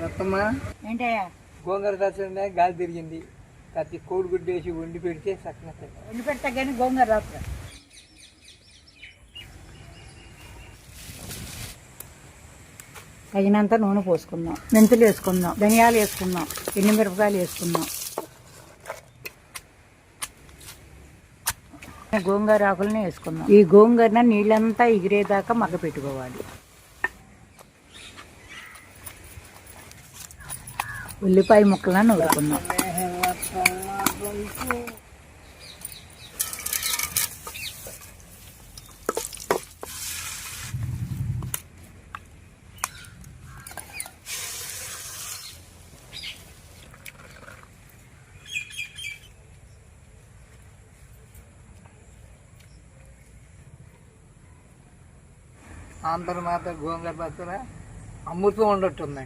ఏంటయ్యా? గోంగూర దర్శనం గాలి తిరిగింది. కత్తి కోడిగుడ్డు వేసి వండి పెడితే తింటాం. వండి పెడతా కానీ గోంగూర రాత్ర తగినంత నూనె పోసుకుందాం. మెంతులు వేసుకుందాం. ధనియాలు వేసుకుందాం. ఎండు మిరపకాయలు వేసుకుందాం. గోంగూర ఆకులని వేసుకుందాం. ఈ గోంగూరన నీళ్ళంతా ఎగిరేదాకా మగ్గ పెట్టుకోవాలి ఉల్లిపాయ ముక్కలను నూరుకుందాం ఆంధ్ర మాత గోంగూర పచ్చడి అమృతం ఉండట్టుందండి